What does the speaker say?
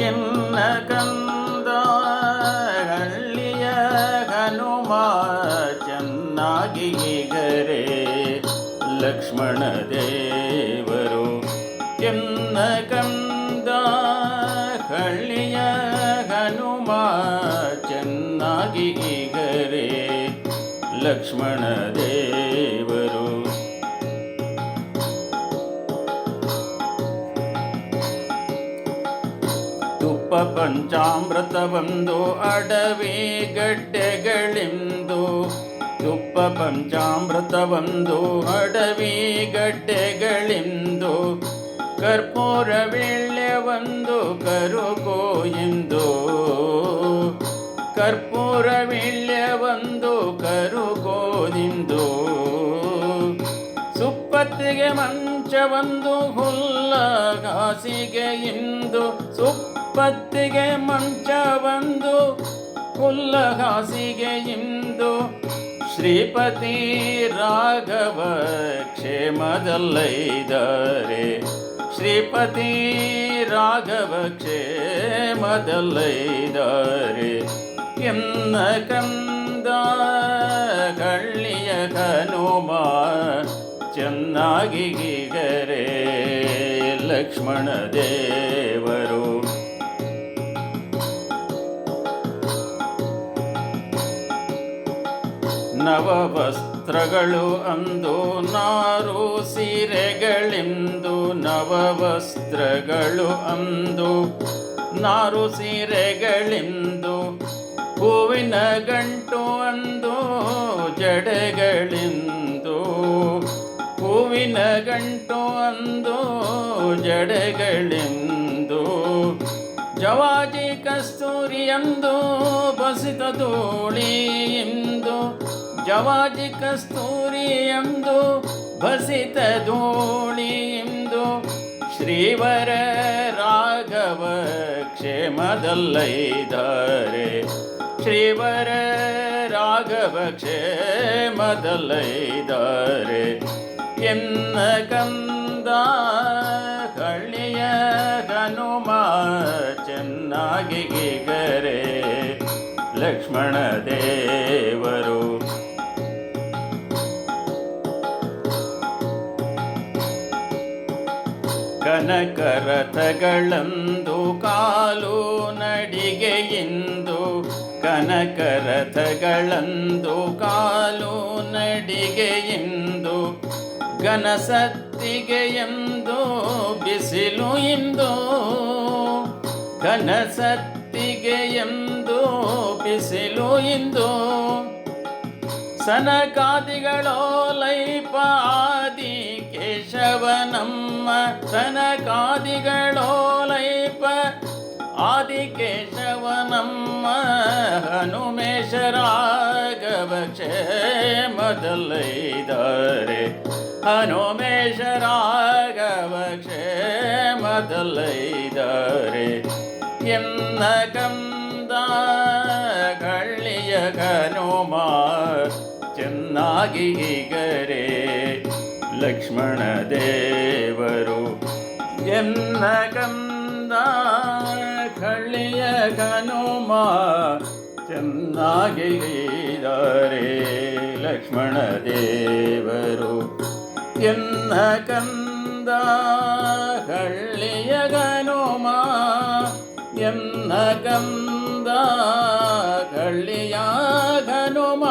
ಎನ್ನ ಕಂದ ಹಳ್ಳಿಯ ಹನುಮ ಚೆನ್ನಾಗಿ ಗರೆ ಲಕ್ಷ್ಮಣ ದೇವರು. ಎನ್ನ ಕಂದ ಹಳ್ಳಿಯ ಹನುಮ ಚೆನ್ನಾಗಿ ಗರೆ ಲಕ್ಷ್ಮಣ ದೇವರು. ತುಪ್ಪ ಪಂಚಾಮೃತ ಬಂದು ಅಡವಿ ಗಡ್ಡೆಗಳಿಂದು. ತುಪ್ಪ ಪಂಚಾಮೃತ ಬಂದು ಅಡವಿ ಗಡ್ಡೆಗಳಿಂದು. ಕರ್ಪೂರ ವೇಳ್ಳೆ ಒಂದು ಕರುಗೋ ಎಂದು ಕರ್ಪೂರ ವೇಳ್ಳೆ ಒಂದು ಕರುಗೋದಿಂದು ಸುಪ್ಪತ್ತಿಗೆ ಮಂಚವೊಂದು ಹುಲ್ಲ, ಹಾಸಿಗೆ ಇಂದು. ಸುಪ್ಪತ್ತಿಗೆ ಬಂದು ಕುಲ್ಲ ಹಾಸಿಗೆ ಇಂದು. ಶ್ರೀಪತಿ ರಾಘವ ಕ್ಷೇಮದಲ್ಲೈದರೆ. ಶ್ರೀಪತಿ ರಾಘವ ಕ್ಷೇಮದಲ್ಲೈದರೆ. ಎನ್ನ ಕಂದ ಕಳ್ಳಿಯ ಕನುಮ ಚೆನ್ನಾಗಿ ಗರೆ ಲಕ್ಷ್ಮಣ ದೇವರು. ನವವಸ್ತ್ರಗಳು ಅಂದು ನಾರು ಸೀರೆಗಳೆಂದು ನವವಸ್ತ್ರಗಳು ಅಂದು ನಾರು ಸೀರೆಗಳೆಂದು ಹೂವಿನ ಗಂಟು ಅಂದು ಜಡೆಗಳೆಂದು ಹೂವಿನ ಗಂಟು ಅಂದು ಜಡೆಗಳೆಂದು ಜವಾಜಿ ಕಸ್ತೂರಿ ಎಂದು ಬಸಿತ ಎಂದು ಜವಾಜಿ ಕಸ್ತೂರಿ ಎಂದು ಭಸಿತ ಧೂಳಿ ಎಂದು ಶ್ರೀವರ ರಾಘವ ಕ್ಷೇಮದಲ್ಲೈದಾರೆ. ಶ್ರೀವರ ರಾಘವ ಕ್ಷೇಮದಲ್ಲೈದಾರೆ. ಎನ್ನ ಕಂದ ಕಳ್ಳಿಯ ಹನುಮ ಚೆನ್ನಾಗಿ ಗರೆ ಲಕ್ಷ್ಮಣ ದೇವರು ಕನಕರಥಗಳಂದು ಕಾಲು ನಡಿಗೆಯಿಂದು ಕನಕರಥಗಳಂದು ಕಾಲು ನಡಿಗೆಯಿಂದು ಘನಸತ್ತಿಗೆ ಎಂದು ಬಿಸಿಲು ಇಂದು. ಘನಸತ್ತಿಗೆ ಎಂದು ಬಿಸಿಲು ಇಂದು. ಸನಕಾದಿಗಳೋ ಲೈಪ ಆದಿ ಕೇಶವನಮ್ಮ ಸನಕಾದಿಗಳೋ ಲೈಪ ಆದಿ ಕೇಶವನಮ್ಮ ಹನುಮೇಶ ರಾಘವ ಕ್ಷೇಮದಲ್ಲೈದ್ದಾರೆ ಹನುಮೇಶ ರಾಘವ ಕ್ಷೇಮದಲ್ಲೈದ್ದಾರೆ ಎನ್ನ ಕಂದ ಕಳ್ಳಿಯ ಕನುಮ ಚೆನ್ನಾಗಿ ಗರೆ ಲಕ್ಷ್ಮಣ ದೇವರು. ಎನ್ನ ಕಂದ ಕಳ್ಳಿಯ ಕನುಮ ಚೆನ್ನಾಗಿ ಇದ್ದಾರೆ ಲಕ್ಷ್ಮಣ ದೇವರು. ಎನ್ನ ಕಂದ ಕಳ್ಳಿಯ ಗನುಮ ಎನ್ನ ಕಂದ ಕಳ್ಳಿಯ ಗನುಮ